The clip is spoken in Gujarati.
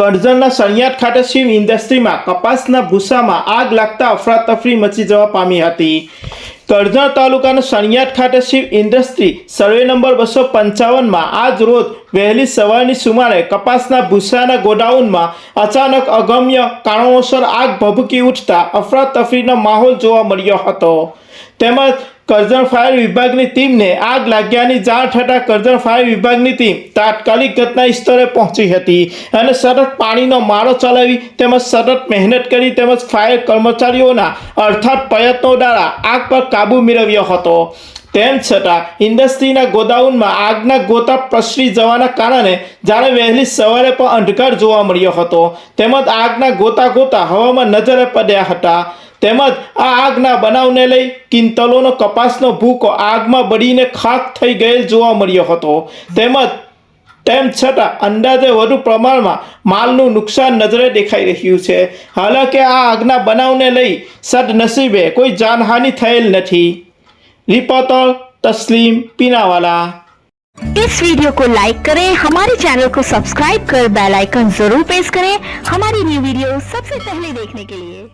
કરજણના સણિયાદ ખાતે શિવ ઇન્ડસ્ટ્રીમાં કપાસના ભૂસામાં આગ લાગતા અફરાતફરી મચી જવા પામી હતી. કરજણ તાલુકાના સણિયાદ ખાતે શિવ ઇન્ડસ્ટ્રી સર્વે નંબર બસો પંચાવનમાં આજ રોજ વહેલી સવારની સુમારે કપાસના ભૂસાના ગોડાઉનમાં અચાનક અગમ્ય કારણોસર આગ ભભૂકી ઉઠતા અફરાતફરીનો માહોલ જોવા મળ્યો હતો. તેમજ કરજણ ફાયર વિભાગની ટીમને આગ લાગ્યાની જાણ થતાં કરજણ ફાયર વિભાગની ટીમ તાત્કાલિક ઘટના સ્થળે પહોંચી હતી અને સતત પાણીનો મારો ચલાવી તેમજ સતત મહેનત કરી તેમજ ફાયર કર્મચારીઓના અર્થાત પ્રયત્નો દ્વારા આગ પર કાબૂ મેળવ્યો હતો. તેમ છતાં, ઇન્ડસ્ટ્રીના ગોદાઉનમાં આગના ગોતા પ્રસરી જવાના કારણે જાણે વહેલી સવારે પણ અંધકાર જોવા મળ્યો હતો. તેમજ આગના ગોતા ગોતા હવામાં નજરે પડ્યા હતા. તેમજ આ આગના બનાવને લઈ કિંતલોનો કપાસનો ભૂકો આગમાં બળીને ખાક થઈ ગયેલ જોવા મળ્યો હતો તેમજ તેમ છતાં અંદાજે વધુ પ્રમાણમાં માલનું નુકસાન નજરે દેખાઈ રહ્યું છે હાલાકે આ આગના બનાવને લઈ સદનસીબે કોઈ જાનહાનિ થયેલ નથી रिपोर्टर तस्लीम पीनावाला इस वीडियो को लाइक करें हमारे चैनल को सब्सक्राइब कर बेल आइकन जरूर प्रेस करें हमारी न्यू वीडियो सबसे पहले देखने के लिए